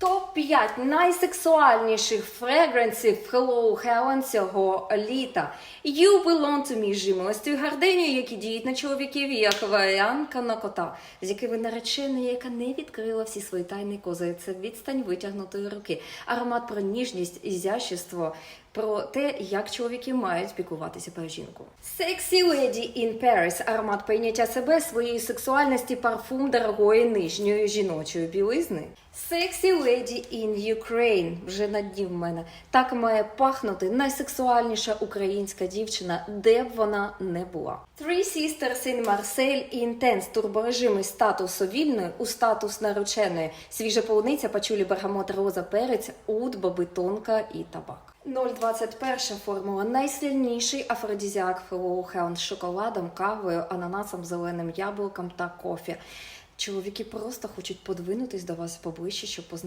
Топ-5 найсексуальніших фрегрансів Hello Helen цього літа. You Belong to Me з і гарденію, які діють на чоловіків, як варіанка на кота, з якими наречена, яка не відкрила всі свої тайні кози. Це відстань витягнутої руки. Аромат про ніжність, ізящество, про те, як чоловіки мають піклуватися про жінку. Sexy Lady in Paris – аромат прийняття себе, своєї сексуальності, парфум дорогої нижньої жіночої білизни. Sexy Lady in Ukraine – вже на дні в мене. Так має пахнути найсексуальніша українська дівчина, де б вона не була. Three Sisters in Marseille – Intense – турборежим із статусу вільної у статус нареченої. Свіжа полуниця, пачулі бергамот, роза, перець, ут, боби, тонка і табак. 021 формула найсильніший афродізіак Helen з шоколадом, кавою, ананасом, зеленим яблуком та кофі. Чоловіки просто хочуть подвинутись до вас поближче, щоб познайомитися.